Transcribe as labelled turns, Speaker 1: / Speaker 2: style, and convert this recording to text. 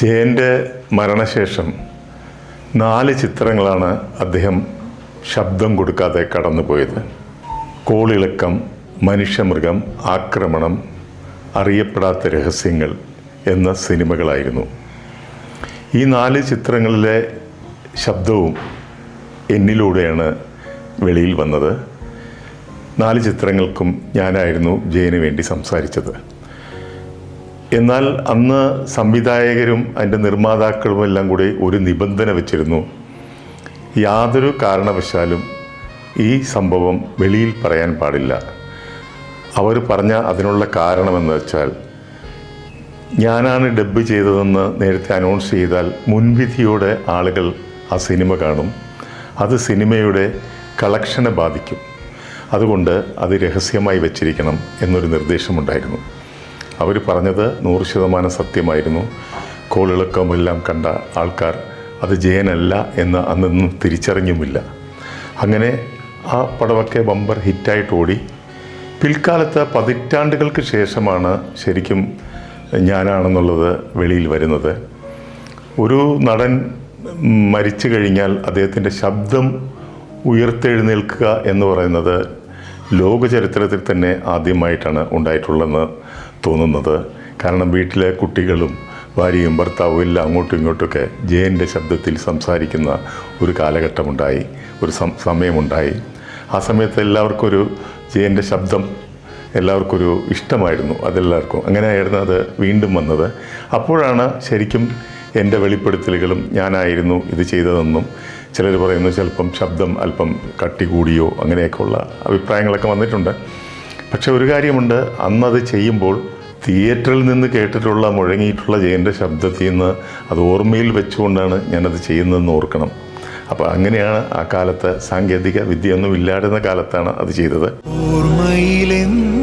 Speaker 1: ജയന്റെ മരണശേഷം നാല് ചിത്രങ്ങളാണ് അദ്ദേഹം ശബ്ദം കൊടുക്കാതെ കടന്നുപോയത്. കോളിളക്കം മനുഷ്യമൃഗം ആക്രമണം അറിയപ്പെടാത്ത രഹസ്യങ്ങൾ എന്ന സിനിമകളായിരുന്നു. ഈ നാല് ചിത്രങ്ങളിലെ ശബ്ദവും എന്നിലൂടെയാണ് വെളിയിൽ വന്നത്. നാല് ചിത്രങ്ങൾക്കും ഞാനായിരുന്നു ജയന് വേണ്ടി സംസാരിച്ചത്. എന്നാൽ അന്ന് സംവിധായകരും അതിന്റെ നിർമ്മാതാക്കളും എല്ലാം കൂടി ഒരു നിബന്ധന വെച്ചിരുന്നു. യാതൊരു കാരണവശാലും ഈ സംഭവം വെളിയിൽ പറയാൻ പാടില്ല. അവർ പറഞ്ഞ അതിനുള്ള കാരണമെന്ന് വെച്ചാൽ ഞാനാണ് ഡബ്ബ് ചെയ്തതെന്ന് നേരത്തെ അനൗൺസ് ചെയ്താൽ മുൻവിധിയോടെ ആളുകൾ ആ സിനിമ കാണും. അത് സിനിമയുടെ കളക്ഷനെ ബാധിക്കും. അതുകൊണ്ട് അത് രഹസ്യമായി വെച്ചിരിക്കണം എന്നൊരു നിർദ്ദേശമുണ്ടായിരുന്നു. അവർ പറഞ്ഞത് നൂറ് ശതമാനം സത്യമായിരുന്നു. കോളിളക്കമെല്ലാം കണ്ട ആൾക്കാർ അത് ജയനല്ല എന്ന് അന്നൊന്നും തിരിച്ചറിഞ്ഞുമില്ല. അങ്ങനെ ആ പടമൊക്കെ ബമ്പർ ഹിറ്റായിട്ട് ഓടി. പിൽക്കാലത്ത് പതിറ്റാണ്ടുകൾക്ക് ശേഷമാണ് ശരിക്കും ഞാനാണെന്നുള്ളത് വെളിയിൽ വരുന്നത്. ഒരു നടൻ മരിച്ചു കഴിഞ്ഞാൽ അദ്ദേഹത്തിന്റെ ശബ്ദം ഉയർത്തെഴുന്നേൽക്കുക എന്ന് പറയുന്നത് ലോക ചരിത്രത്തിൽ തന്നെ ആദ്യമായിട്ടാണ് ഉണ്ടായിട്ടുള്ളതെന്ന് തോന്നുന്നത്. കാരണം വീട്ടിലെ കുട്ടികളും ഭാര്യയും ഭർത്താവും എല്ലാം അങ്ങോട്ടും ഇങ്ങോട്ടൊക്കെ ജയന്റെ ശബ്ദത്തിൽ സംസാരിക്കുന്ന ഒരു കാലഘട്ടമുണ്ടായി ഒരു സമയമുണ്ടായി. ആ സമയത്ത് എല്ലാവർക്കും ഒരു ജയന്റെ ശബ്ദം എല്ലാവർക്കൊരു ഇഷ്ടമായിരുന്നു അതെല്ലാവർക്കും. അങ്ങനെയായിരുന്നു അത് വീണ്ടും വന്നത്. അപ്പോഴാണ് ശരിക്കും എന്റെ വെളിപ്പെടുത്തലുകളും ഞാനായിരുന്നു ഇത് ചെയ്തതെന്നും ചിലർ പറയുന്നു ചിലപ്പം ശബ്ദം അല്പം കട്ടി കൂടിയോ അങ്ങനെയൊക്കെയുള്ള അഭിപ്രായങ്ങളൊക്കെ വന്നിട്ടുണ്ട്. പക്ഷെ ഒരു കാര്യമുണ്ട്. അന്നത് ചെയ്യുമ്പോൾ തിയേറ്ററിൽ നിന്ന് കേട്ടിട്ടുള്ള മുഴങ്ങിയിട്ടുള്ള ജയന്റെ ശബ്ദത്തിൽ നിന്ന് അത് ഓർമ്മയിൽ വെച്ചുകൊണ്ടാണ് ഞാനത് ചെയ്യുന്നതെന്ന് ഓർക്കണം. അപ്പോൾ അങ്ങനെയാണ് ആ കാലത്ത് സാങ്കേതിക വിദ്യയൊന്നും ഇല്ലായിരുന്ന കാലത്താണ് അത് ചെയ്തത്.
Speaker 2: ഓർമ്മയിലെന്നും